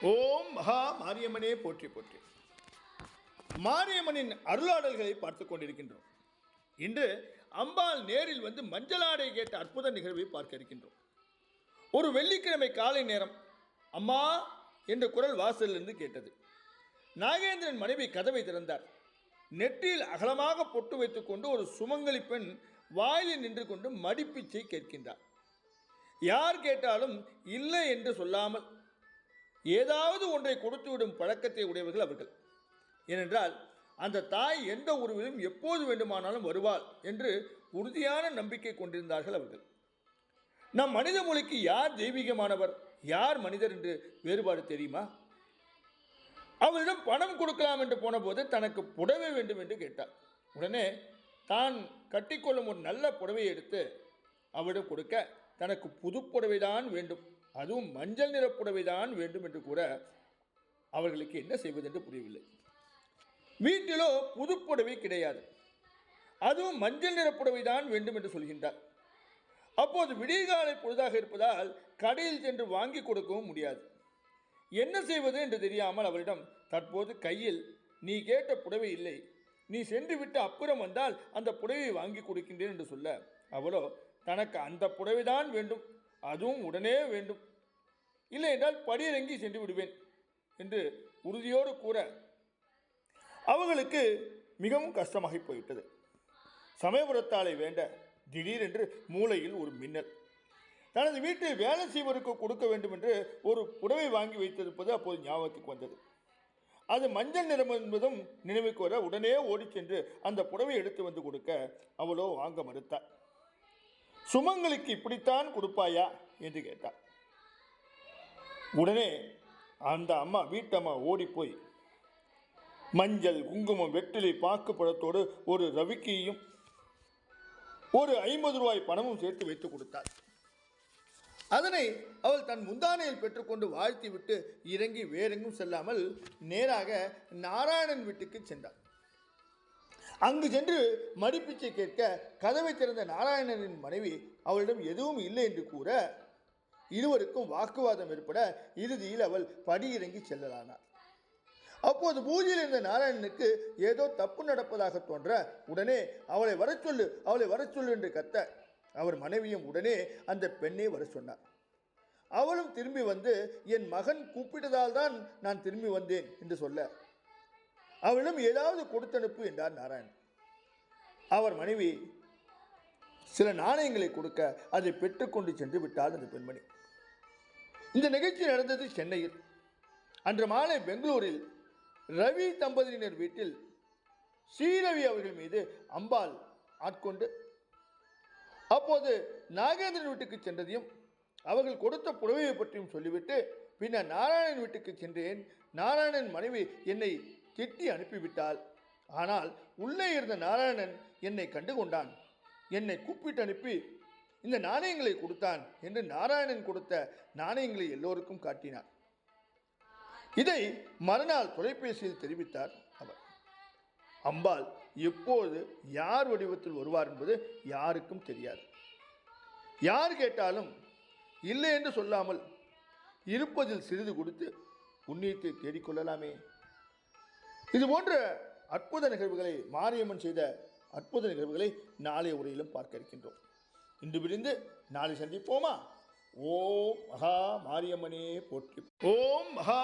ஓம் மகா மாரியம்மனே போற்றி போற்றி. மாரியம்மனின் அருளாடல்களை பார்த்து கொண்டிருக்கின்றோம். இன்று அம்பாள் நேரில் வந்து மஞ்சளாடை கேட்ட அற்புத நிகழ்வை பார்க்க இருக்கின்றோம். ஒரு வெள்ளிக்கிழமை காலை நேரம் அம்மா என்ற குரல் வாசலிலிருந்து கேட்டது. நாகேந்திரன் மனைவி கதவை திறந்தார். நெற்றியில் அகலமாக பொட்டு வைத்துக்கொண்டு ஒரு சுமங்கலி பெண் வாயிலில் நின்று கொண்டு மடிப்பிச்சை கேட்கின்றார். யார் கேட்டாலும் இல்லை என்று சொல்லாமல் ஏதாவது ஒன்றை கொடுத்துவிடும் பழக்கத்தை உடையவர்கள் அவர்கள். ஏனென்றால் அந்த தாய் எந்த உருவிலும் எப்போது வேண்டுமானாலும் வருவாள் என்று உறுதியான நம்பிக்கை கொண்டிருந்தார்கள் அவர்கள். நம் மனித மொழிக்கு யார் தெய்வீகமானவர் யார் மனிதர் என்று வேறுபாடு தெரியுமா? அவரிடம் பணம் கொடுக்கலாம் என்று போனபோது தனக்கு புடவை வேண்டும் என்று கேட்டார். உடனே தான் கட்டிக்கொள்ளும் ஒரு நல்ல புடவையை எடுத்து அவரிடம் கொடுக்க தனக்கு புது புடவைதான் வேண்டும். அதுவும் மஞ்சள் நிற புடவைதான் வேண்டும் என்று கூட அவர்களுக்கு என்ன செய்வது என்று புரியவில்லை. வீட்டிலோ புது புடவை கிடையாது. அதுவும் மஞ்சள் நிற புடவைதான் வேண்டும் என்று சொல்கின்றார். அப்போது விடியகாலை பொழுதாக இருப்பதால் கடையில் சென்று வாங்கி கொடுக்கவும் முடியாது. என்ன செய்வது என்று தெரியாமல் அவரிடம் தற்போது கையில் நீ கேட்ட புடவை இல்லை. நீ சென்று விட்டு அப்புறம் வந்தால் அந்த புடவையை வாங்கி கொடுக்கின்றேன் என்று சொல்ல அவளோ தனக்கு அந்த புடவைதான் வேண்டும். அதுவும் உடனே வேண்டும். இல்லை என்றால் படியிறங்கி சென்று விடுவேன்? என்று உறுதியோடு கூற அவர்களுக்கு மிகவும் கஷ்டமாகி போய்விட்டது. சமயபுரத்தாலை வேண்ட திடீரென்று மூளையில் ஒரு மின்னல். தனது வீட்டில் வேலை செய்வதற்கு கொடுக்க வேண்டும் என்று ஒரு புடவை வாங்கி வைத்திருப்பது அப்போது ஞாபகத்துக்கு வந்தது. அது மஞ்சள் நிறம் என்பதும் நினைவுக்கு வர உடனே ஓடிச் சென்று அந்த புடவை எடுத்து வந்து கொடுக்க அவளோ வாங்க மறுத்தார் சுமங்களுக்கு இப்படித்தான் கொடுப்பாயா? என்று கேட்டார் உடனே அந்த அம்மா வீட்டம்மா ஓடிப்போய் மஞ்சள் குங்குமம் வெற்றிலை பாக்கு பழத்தோடு ஒரு ரவிக்கையும் ஒரு ஐம்பது ரூபாய் பணமும் சேர்த்து வைத்து கொடுத்தாள். அதனை அவள் தன் முந்தானையில் பெற்றுக்கொண்டு வாழ்த்தி விட்டு இறங்கி வேறெங்கும் செல்லாமல் நேராக நாராயணன் வீட்டுக்கு சென்றாள். அங்கு சென்று மடிப்பிச்சை கேட்க கதவை திறந்த நாராயணனின் மனைவி அவளிடம் எதுவும் இல்லை என்று கூற இருவருக்கும் வாக்குவாதம் ஏற்பட இறுதியில் அவள் படியிறங்கி செல்லலானார் அப்போது பூஜையில் இருந்த நாராயணனுக்கு ஏதோ தப்பு நடப்பதாக தோன்ற உடனே அவளை வர சொல்லு அவளை வர சொல்லு என்று கத்த அவர் மனைவியும் உடனே அந்த பெண்ணை வர சொன்னார். அவளும் திரும்பி வந்து என் மகன் கூப்பிட்டதால் தான் நான் திரும்பி வந்தேன் என்று சொல்ல அவளிடம் ஏதாவது கொடுத்தனுப்பு என்றார் நாராயண் அவர் மனைவி சில நாணயங்களை கொடுக்க அதை பெற்றுக்கொண்டு சென்று விட்டாள் அந்த பெண்மணி. இந்த நிகழ்ச்சி நடந்தது சென்னையில். அன்று மாலை பெங்களூரில் ரவி தம்பதியினர் வீட்டில் ஸ்ரீரவி அவர்கள் மீது அம்பாள் ஆட்கொண்டு அப்போது நாகேந்திரன் வீட்டுக்கு சென்றதையும் அவர்கள் கொடுத்த புடவையை பற்றியும் சொல்லிவிட்டு பின்னர் நாராயணன் வீட்டுக்கு சென்றேன் நாராயணன் மனைவி என்னை திட்டி அனுப்பிவிட்டாள். ஆனால் உள்ளே இருந்த நாராயணன் என்னை கண்டுகொண்டான் என்னை கூப்பிட்டு அனுப்பி இந்த நாணயங்களை கொடுத்தான் என்று நாராயணன் கொடுத்த நாணயங்களை எல்லோருக்கும் காட்டினார். இதை மறுநாள் தொலைபேசியில் தெரிவித்தார் அவர். அம்பாள் எப்போது யார் வடிவத்தில் வருவார் என்பது யாருக்கும் தெரியாது. யார் கேட்டாலும் இல்லை என்று சொல்லாமல் இருப்பதில் சிறிது கொடுத்து புண்ணியத்தை தேடிக்கொள்ளலாமே. இது போன்ற அற்புத நிகழ்வுகளை மாரியம்மன் செய்த அற்புத நிகழ்வுகளை நாளைய உரையிலும் பார்க்க இருக்கின்றோம். இன்று பிரிந்து நாளை சந்திப்போமா? ஓம் மகா மாரியம்மனே போற்றி ஓம் மகா